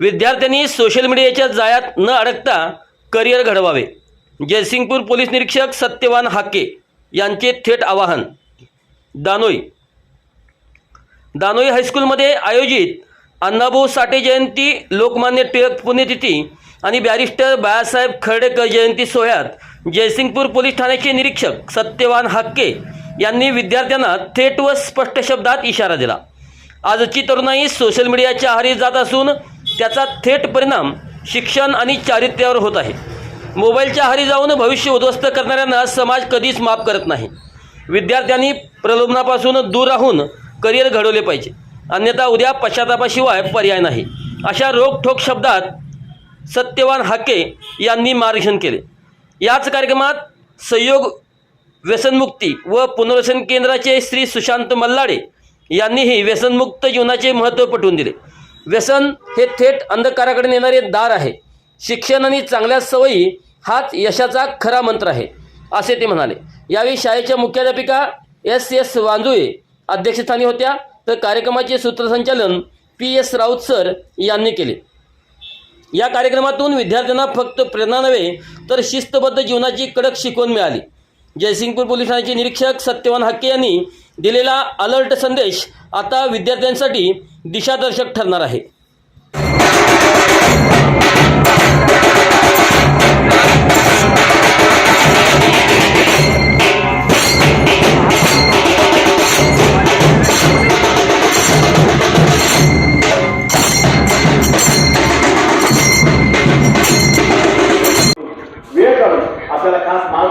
विद्यार्थ्यांनी सोशल मीडियाच्या जाळ्यात न अडकता करिअर घडवावे. जयसिंगपूर पोलीस निरीक्षक सत्यवान हाके यांचे थेट आवाहन. दानोई. दानोई हायस्कूलमध्ये आयोजित अण्णाभाऊ साठे जयंती लोकमान्य टिळक पुण्यतिथी आणि बॅरिस्टर बाळासाहेब खर्डेकर जयंती सोहळ्यात जयसिंगपूर पोलीस ठाण्याचे निरीक्षक सत्यवान हाक्के यांनी विद्यार्थ्यांना थेट व स्पष्ट शब्दात इशारा दिला. आजची तरुणाई सोशल मीडियाच्या आहारी जात असून त्याचा थेट परिणाम शिक्षण आणि चारित्र्यावर होत आहे. मोबाईलच्या आहारी जाऊन भविष्य उद्ध्वस्त करणाऱ्यांना समाज कधीच माफ करत नाही. विद्यार्थ्यांनी प्रलोभनापासून दूर राहून करिअर घडवले पाहिजे. अन्यथा उद्या पश्चातापाशिवाय पर्याय नाही. अशा रोखठोक शब्दात सत्यवान हाके यांनी मार्गदर्शन केले. याच कार्यक्रमात संयोग व्यसनमुक्ती व पुनर्वसन केंद्राचे श्री सुशांत मल्लाडे यांनीही व्यसनमुक्त जीवनाचे महत्त्व पटवून दिले. व्यसन हे थेट अंधकाराकडे नेणारे दार आहे. शिक्षण आणि चांगल्या सवयी हाच यशाचा खरा मंत्र आहे असे ते म्हणाले. यावेळी शाळेच्या मुख्याध्यापिका एस एस वांजुळे अध्यक्षस्थानी होत्या. तर कार्यक्रमाचे सूत्रसंचालन पी एस राऊत सर यांनी केले. या कार्यक्रमातून विद्यार्थ्यांना फक्त प्रेरणा नव्हे तर शिस्तबद्ध जीवनाची कडक शिकवण मिळाली. जयसिंगपूर पोलीस ठाण्याचे निरीक्षक सत्यवान हक्के यांनी दिलेला अलर्ट संदेश आता विद्यार्थ्यांसाठी दिशादर्शक ठरणार आहे.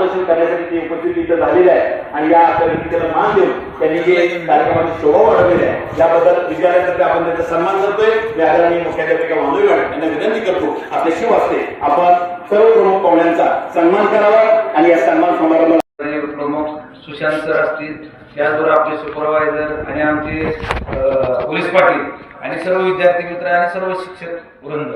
मार्गदर्शन करण्यासाठी ती उपस्थिती इथं झालेली आहे. आणि या आपल्या व्यक्तीला मान देऊन त्यांनी जे कार्यक्रमाची शोभा वाढवलेली आहे याबद्दल विद्यालयातर्फे आपण त्यांचा सन्मान करतोय. मी आदरणीय मुख्याध्यापिका वांदोळीवाड यांना विनंती करतो. आपल्या शिव असते आपण सर्व प्रमुख पाहुण्यांचा सन्मान करावा आणि या सन्मान समारंभाला प्रमुख सुशांत सर असतील. त्याचबरोबर आपले सुपरवायझर आणि आमचे पोलीस पाटील आणि सर्व विद्यार्थी मित्र आणि सर्व शिक्षक वृंद.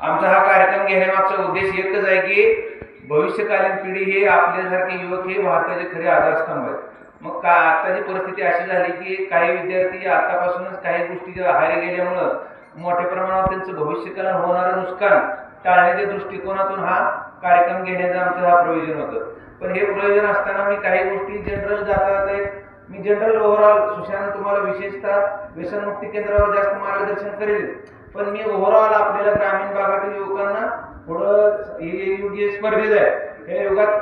आमचा हा कार्यक्रम घेण्यामागचा उद्देश एकच आहे की भविष्यकालीन पिढी हे आपल्यासारखे युवक हे भारताचे खरे आधारस्तंभ आहेत. मग का आताची परिस्थिती अशी झाली की काही विद्यार्थी आतापासूनच काही गोष्टी आहारी गेल्यामुळं मोठ्या प्रमाणावर त्यांचं भविष्यकालीन होणारं नुकसान टाळण्याच्या दृष्टिकोनातून हा कार्यक्रम घेण्याचं आमचं हा प्रयोजन होतं. पण हे प्रयोजन असताना मी काही गोष्टी जनरल जाता जाता एक मी जनरल ओव्हरऑल सुशांत तुम्हाला विशेषतः व्यसनमुक्ती केंद्रावर जास्त मार्गदर्शन करेल. पण मी ओव्हरऑल आपल्याला ग्रामीण भाग पुढं हे युग हे स्पर्धेत आहे. या युगात